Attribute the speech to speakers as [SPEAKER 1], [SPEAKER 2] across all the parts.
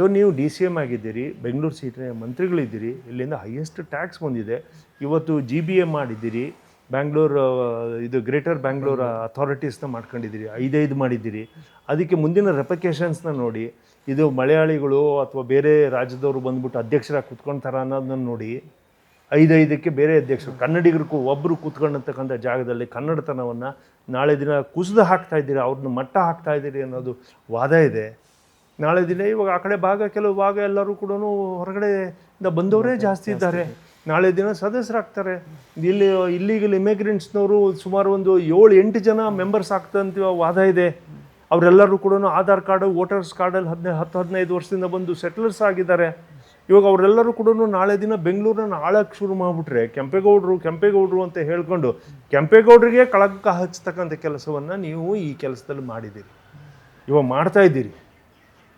[SPEAKER 1] So ನೀವು D C M ಆಗಿದ್ದೀರಿ ಬೆಂಗಳೂರು ಸೀಟಿನ ಮಂತ್ರಿಗಳಿದ್ದೀರಿ ಇಲ್ಲಿಂದ ಹೈಯೆಸ್ಟ್ ಟ್ಯಾಕ್ಸ್ ಬಂದಿದೆ. ಇವತ್ತು ಜಿ ಬಿ ಎಂ ಮಾಡಿದ್ದೀರಿ ಬ್ಯಾಂಗ್ಳೂರು ಇದು ಗ್ರೇಟರ್ ಬ್ಯಾಂಗ್ಳೂರ್ ಅಥಾರಿಟೀಸ್ನ ಮಾಡ್ಕೊಂಡಿದ್ದೀರಿ ಐದೈದು ಮಾಡಿದ್ದೀರಿ. ಅದಕ್ಕೆ ಮುಂದಿನ ರೆಪಕೇಷನ್ಸ್ನ ನೋಡಿ ಇದು ಮಲಯಾಳಿಗಳು ಅಥವಾ ಬೇರೆ ರಾಜ್ಯದವರು ಬಂದ್ಬಿಟ್ಟು ಅಧ್ಯಕ್ಷರಾಗಿ ಕುತ್ಕೊಳ್ತಾರ ಅನ್ನೋದನ್ನ ನೋಡಿ ಐದೈದಕ್ಕೆ ಬೇರೆ ಅಧ್ಯಕ್ಷರು ಕನ್ನಡಿಗರಿಗೂ ಒಬ್ಬರು ಕೂತ್ಕೊಂಡಂತಕ್ಕಂಥ ಜಾಗದಲ್ಲಿ ಕನ್ನಡತನವನ್ನು ನಾಳೆ ದಿನ ಕುಸಿದು ಹಾಕ್ತಾ ಇದ್ದೀರಿ ಅವ್ರನ್ನ ಮಟ್ಟ ಹಾಕ್ತಾ ಇದ್ದೀರಿ ಅನ್ನೋದು ವಾದ ಇದೆ. ನಾಳೆ ದಿನ ಇವಾಗ ಆ ಕಡೆ ಭಾಗ ಕೆಲವು ಭಾಗ ಎಲ್ಲರೂ ಕೂಡ ಹೊರಗಡೆಯಿಂದ ಬಂದವರೇ ಜಾಸ್ತಿ ಇದ್ದಾರೆ. ನಾಳೆ ದಿನ ಸದಸ್ಯರಾಗ್ತಾರೆ. ಇಲ್ಲಿ ಇಲ್ಲಿಗಲ್ ಇಮಿಗ್ರೆಂಟ್ಸ್ನವರು ಸುಮಾರು ಒಂದು ಏಳು ಎಂಟು ಜನ ಮೆಂಬರ್ಸ್ ಆಗ್ತಂತ ವಾದ ಇದೆ. ಅವರೆಲ್ಲರೂ ಕೂಡ ಆಧಾರ್ ಕಾರ್ಡು ವೋಟರ್ಸ್ ಕಾರ್ಡಲ್ಲಿ ಹದಿನೈದು ಹತ್ತು ಹದಿನೈದು ವರ್ಷದಿಂದ ಬಂದು ಸೆಟ್ಲರ್ಸ್ ಆಗಿದ್ದಾರೆ. ಇವಾಗ ಅವರೆಲ್ಲರೂ ಕೂಡ ನಾಳೆ ದಿನ ಬೆಂಗಳೂರನ್ನ ಆಳಕ್ಕೆ ಶುರು ಮಾಡಿಬಿಟ್ರೆ ಕೆಂಪೇಗೌಡರು ಕೆಂಪೇಗೌಡರು ಅಂತ ಹೇಳ್ಕೊಂಡು ಕೆಂಪೇಗೌಡರಿಗೆ ಕಳಕ ಹಚ್ಚತಕ್ಕಂಥ ಕೆಲಸವನ್ನು ನೀವು ಈ ಕೆಲಸದಲ್ಲಿ ಮಾಡಿದ್ದೀರಿ. ಇವಾಗ ಮಾಡ್ತಾ ಇದ್ದೀರಿ.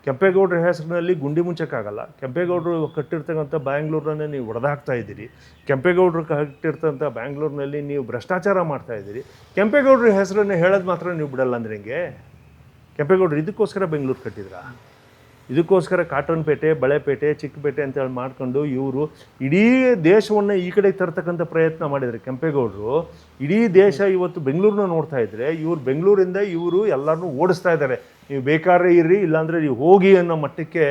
[SPEAKER 1] ಕೆಂಪೇಗೌಡರ ಹೆಸರಿನಲ್ಲಿ ಗುಂಡಿ ಮುಚ್ಚಕ್ಕಾಗಲ್ಲ ಕೆಂಪೇಗೌಡರು ಕಟ್ಟಿರ್ತಕ್ಕಂಥ ಬ್ಯಾಂಗ್ಳೂರನ್ನೇ ನೀವು ಹೊಡೆದಾಕ್ತಾ ಇದ್ದೀರಿ. ಕೆಂಪೇಗೌಡರು ಕಟ್ಟಿರ್ತಕ್ಕಂಥ ಬ್ಯಾಂಗ್ಳೂರಿನಲ್ಲಿ ನೀವು ಭ್ರಷ್ಟಾಚಾರ ಮಾಡ್ತಾ ಇದ್ದೀರಿ. ಕೆಂಪೇಗೌಡರ ಹೆಸರನ್ನು ಹೇಳೋದು ಮಾತ್ರ ನೀವು ಬಿಡಲ್ಲ ಅಂದ್ರೆ ಹಿಂಗೆ? ಕೆಂಪೇಗೌಡರು ಇದಕ್ಕೋಸ್ಕರ ಬೆಂಗಳೂರು ಕಟ್ಟಿದ್ರಾ? ಇದಕ್ಕೋಸ್ಕರ ಕಾಟನ್ಪೇಟೆ ಬಳೆಪೇಟೆ ಚಿಕ್ಕಪೇಟೆ ಅಂತೇಳಿ ಮಾಡ್ಕೊಂಡು ಇವರು ಇಡೀ ದೇಶವನ್ನು ಈ ಕಡೆಗೆ ತರ್ತಕ್ಕಂಥ ಪ್ರಯತ್ನ ಮಾಡಿದ್ದಾರೆ ಕೆಂಪೇಗೌಡರು ಇಡೀ ದೇಶ ಇವತ್ತು ಬೆಂಗಳೂರನ್ನ ನೋಡ್ತಾ ಇದ್ದರೆ ಇವರು ಬೆಂಗಳೂರಿಂದ ಇವರು ಎಲ್ಲರನ್ನೂ ಓಡಿಸ್ತಾ ಇದ್ದಾರೆ. ನೀವು ಬೇಕಾದ್ರೆ ಇರ್ರಿ, ಇಲ್ಲಾಂದರೆ ನೀವು ಹೋಗಿ ಅನ್ನೋ ಮಟ್ಟಕ್ಕೆ